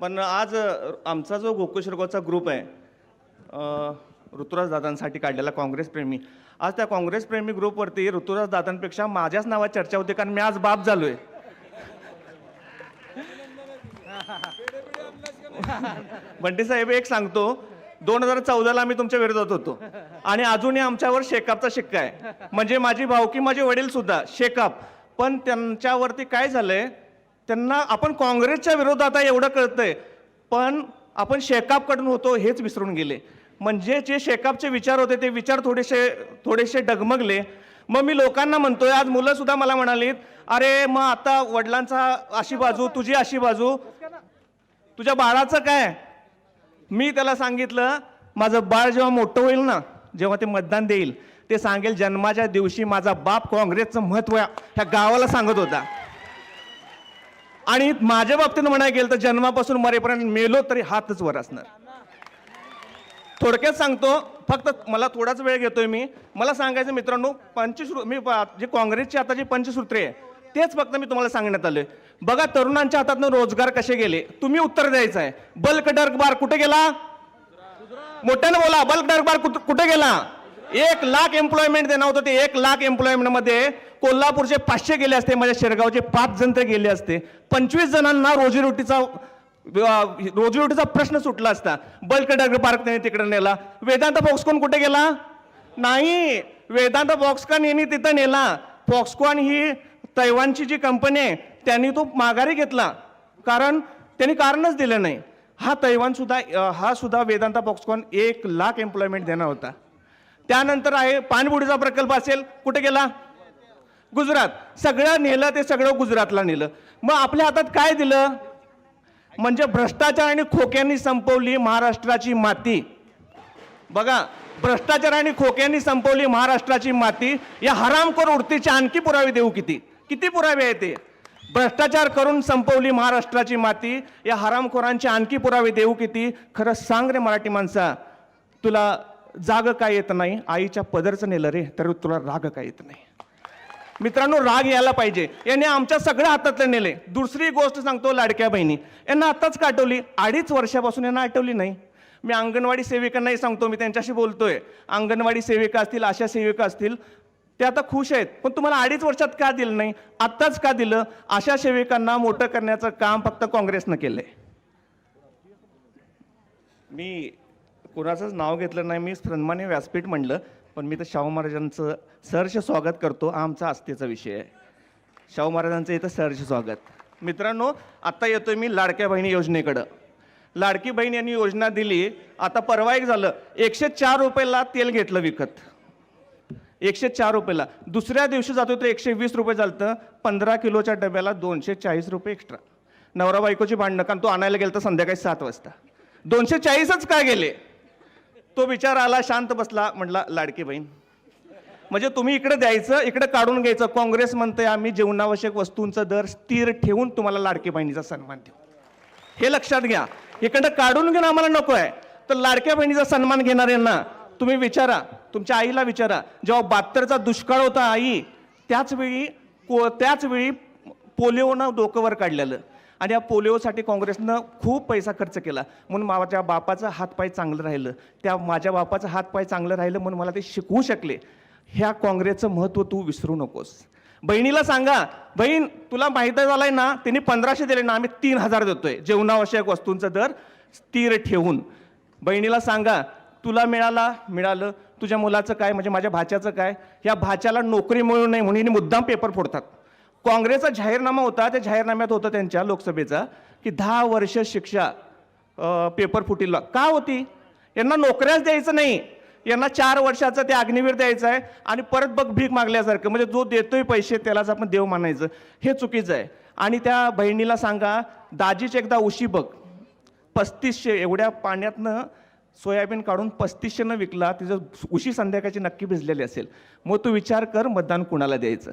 पण आज आमचा जो गोकुळ शिरगावचा ग्रुप आहे ऋतुराजदादांसाठी ऋतुराज दादांसाठी काढलेला काँग्रेसप्रेमी आज त्या काँग्रेसप्रेमी ग्रुपवरती ऋतुराज दादांपेक्षा माझ्याच नावात चर्चा होते कारण मी आज बाप झालोय. बंटी साहेब एक सांगतो दोन हजार चौदाला आम्ही तुमच्या विरोधात होतो आणि अजूनही आमच्यावर शेकापचा शिक्का आहे. म्हणजे माझी भावकी माझे वडील सुद्धा शेकाप. पण त्यांच्यावरती काय झालंय त्यांना आपण काँग्रेसच्या विरोधात आहे एवढं कळतंय. पण आपण शेकापकडून होतो हेच विसरून गेले. म्हणजे जे शेकापचे विचार होते ते विचार थोडेसे थोडेसे डगमगले. मग मी लोकांना म्हणतोय आज मुलं सुद्धा मला म्हणालीत अरे मग आता वडिलांचा अशी बाजू तुझी अशी बाजू. तुझ्या बाळाचं काय? मी त्याला सांगितलं माझं बाळ जेव्हा मोठं होईल ना जेव्हा ते मतदान देईल ते सांगेल जन्माच्या दिवशी माझा बाप काँग्रेसचं महत्त्व ह्या गावाला सांगत होता. आणि माझ्या बाबतीत म्हणायला गेलं तर जन्मापासून मरेपर्यंत मेलो तरी हातच वर असणार. थोडक्यात सांगतो फक्त मला थोडाच वेळ घेतोय मी. मला सांगायचं मित्रांनो पंचश्रु मी जे काँग्रेसची आता जी पंचसूत्रे आहे तेच फक्त मी तुम्हाला सांगण्यात आले बघा तरुणांच्या हातातनं रोजगार कसे गेले? तुम्ही उत्तर द्यायचं आहे. बल्क डर्क बार कुठे गेला? मोठ्यानं बोला बल्क डर्क बार कुठं- कुठे गेला? एक लाख एम्प्लॉयमेंट देणार होतं ते एक लाख एम्प्लॉयमेंटमध्ये. कोल्हापूरचे पाचशे गेले असते माझ्या शेरगावचे पाच जण तर गेले असते. पंचवीस जणांना रोजीरोटीचा रोजीरोटीचा प्रश्न सुटला असता. बल्क डर्क पार्क त्याने तिकडे नेला. वेदांत फॉक्सकॉन कुठे गेला? नाही. वेदांत फॉक्सकॉन यांनी तिथं नेला. फॉक्सकॉन ही तैवानची जी कंपनी आहे त्यांनी तो माघारी घेतला. कारण त्यांनी कारणच दिलं नाही. हा तैवान सुद्धा हा सुद्धा वेदांता फॉक्सकॉन एक लाख एम्प्लॉयमेंट देणार होता. त्यानंतर आहे पाणबुडीचा प्रकल्प असेल कुठे गेला? गुजरात. सगळं नेलं ते सगळं गुजरातला नेलं. मग आपल्या हातात काय दिलं? म्हणजे भ्रष्टाचार आणि खोक्यांनी संपवली महाराष्ट्राची माती. बघा भ्रष्टाचार आणि खोक्यांनी संपवली महाराष्ट्राची माती या हरामखोर उडतीचे आणखी पुरावे देऊ किती? किती पुरावे आहेत ते? भ्रष्टाचार करून संपवली महाराष्ट्राची माती या हरामखोरांचे आणखी पुरावे देऊ किती? खरं सांग रे मराठी माणसा. तुला जाग काय येत नाही? आईच्या पदरचं नेलं रे तर तुला राग काय येत नाही? मित्रांनो राग यायला पाहिजे. यांनी आमच्या सगळ्या हातातले नेले. दुसरी गोष्ट सांगतो लाडक्या बहिणी. यांना आताच काटवली. अडीच वर्षापासून यांना आठवली नाही. मी अंगणवाडी सेविकांनाही सांगतो मी त्यांच्याशी बोलतोय. अंगणवाडी सेविका असतील आशा सेविका असतील ते आता खुश आहेत. पण तुम्हाला अडीच वर्षात का दिलं नाही? आत्ताच का दिलं? अशा सेविकांना मोठं करण्याचं काम फक्त काँग्रेसनं केलंय. मी कुणाचंच नाव घेतलं नाही. मी सन्मान्य व्यासपीठ म्हणलं. पण मी तर शाहू महाराजांचं सहर्ष स्वागत करतो. हा आमचा आस्थेचा विषय आहे. शाहू महाराजांचं इथं सहर्ष स्वागत. मित्रांनो आत्ता येतोय मी लाडक्या बहिणी योजनेकडं. लाडकी बहीण यांनी योजना दिली. आता परवा एक झालं. एकशे चार रुपयाला तेल घेतलं विकत. एकशे चार रुपयाला. दुसऱ्या दिवशी जातो तर एकशे वीस रुपये झालं पंधरा किलोच्या डब्याला दोनशे चाळीस रुपये एक्स्ट्रा नवरा बायकोची भांडणं कारण तो आणायला गेलं तर संध्याकाळी सात वाजता. दोनशे चाळीसच का गेले? तो विचार आला शांत बसला म्हटला लाडकी बहीण म्हणजे तुम्ही इकडे द्यायचं इकडे काढून घ्यायचं. काँग्रेस म्हणतंय आम्ही जीवनावश्यक वस्तूंचा दर स्थिर ठेवून तुम्हाला लाडकी बहिणीचा सन्मान देऊ. हे लक्षात घ्या. इकडं काढून घेणं आम्हाला नको आहे. तर लाडक्या बहिणीचा सन्मान घेणाऱ्यांना तुम्ही विचारा तुमच्या आईला विचारा. जेव्हा बहात्तरचा दुष्काळ होता आई त्याचवेळी को त्याचवेळी पोलिओनं डोकंवर काढलेलं. आणि या पोलिओसाठी काँग्रेसनं खूप पैसा खर्च केला. म्हणून माझ्या बापाचं हातपाय चांगलं राहिलं. त्या माझ्या बापाचं हातपाय चांगलं राहिलं म्हणून मला ते शिकवू शकले. ह्या काँग्रेसचं महत्त्व तू विसरू नकोस. बहिणीला सांगा बहीण तुला माहीत झालाय ना त्यांनी पंधराशे दिले ना आम्ही तीन हजार देतोय. जेवणावश्यक वस्तूंचा दर स्थिर ठेवून. बहिणीला सांगा तुला मिळाला मिळालं. तुझ्या मुलाचं काय म्हणजे माझ्या भाच्याचं काय? या भाच्याला नोकरी मिळू नये म्हणून मुद्दाम पेपर फोडतात. काँग्रेसचा जाहीरनामा होता त्या जाहीरनाम्यात होतं त्यांच्या लोकसभेचा की दहा वर्ष शिक्षा पेपर फुटीला. का होती? यांना नोकऱ्याच द्यायचं नाही. यांना चार वर्षाचं ते अग्निवीर द्यायचं आहे आणि परत बघ भीक मागल्यासारखं म्हणजे जो देतोय पैसे त्यालाच आपण देव मानायचं. हे चुकीचं आहे. आणि त्या बहिणीला सांगा दाजीच एकदा उशी बघ. पस्तीसशे एवढ्या पाण्यातनं सोयाबीन काढून पस्तीसशेनं विकला तिचं उशी संध्याकाळची नक्की भिजलेली असेल. मग तू विचार कर मतदान कुणाला द्यायचं?